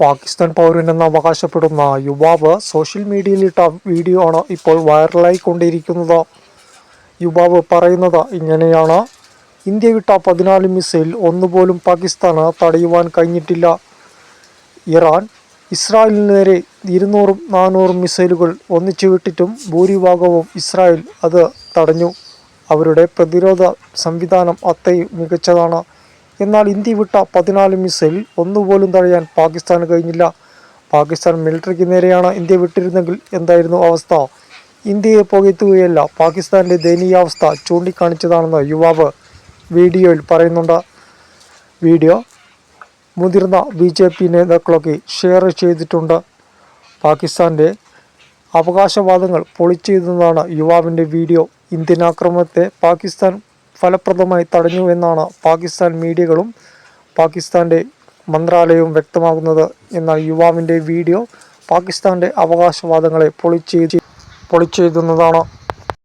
പാകിസ്ഥാൻ പൗരനെന്ന് അവകാശപ്പെടുന്ന യുവാവ് social മീഡിയയിലിട്ട video ആണ് ഇപ്പോൾ വൈറലായിക്കൊണ്ടിരിക്കുന്നത്. യുവാവ് പറയുന്നത് ഇങ്ങനെയാണ്. ഇന്ത്യ വിട്ട പതിനാല് മിസൈൽ ഒന്നുപോലും പാകിസ്ഥാന് തടയുവാൻ കഴിഞ്ഞിട്ടില്ല. ഇറാൻ ഇസ്രായേലിന് നേരെ ഇരുന്നൂറും നാനൂറും മിസൈലുകൾ ഒന്നിച്ചു വിട്ടിട്ടും ഭൂരിഭാഗവും ഇസ്രായേൽ അത് തടഞ്ഞു. അവരുടെ പ്രതിരോധ സംവിധാനം അത്രയും മികച്ചതാണ്. എന്നാൽ ഇന്ത്യ വിട്ട പതിനാല് മിസൈൽ ഒന്നുപോലും തഴയാൻ പാകിസ്ഥാന് കഴിഞ്ഞില്ല. പാകിസ്ഥാൻ മിലിറ്ററിക്ക് നേരെയാണ് ഇന്ത്യ വിട്ടിരുന്നെങ്കിൽ എന്തായിരുന്നു അവസ്ഥ? ഇന്ത്യയെ പുകയത്തുകയല്ല പാകിസ്ഥാന്റെ ദയനീയാവസ്ഥ ചൂണ്ടിക്കാണിച്ചതാണെന്ന് യുവാവ് വീഡിയോയിൽ പറയുന്നുണ്ട്. വീഡിയോ മുതിർന്ന ബി ജെ പി നേതാക്കളൊക്കെ ഷെയർ ചെയ്തിട്ടുണ്ട്. പാകിസ്ഥാന്റെ അവകാശവാദങ്ങൾ പൊളിച്ചെഴുതുന്നതാണ് യുവാവിന്റെ വീഡിയോ. ഇന്ത്യൻ ആക്രമണത്തെ പാകിസ്ഥാൻ ഫലപ്രദമായി തടഞ്ഞു എന്നാണ് പാകിസ്ഥാൻ മീഡിയകളും പാകിസ്ഥാന്റെ മന്ത്രാലയവും വ്യക്തമാകുന്നത് എന്നാൽ യുവാവിന്റെ വീഡിയോ പാകിസ്ഥാന്റെ അവകാശവാദങ്ങളെ പൊളിച്ചെഴുതി പൊളിച്ചെഴുതുന്നതാണ്.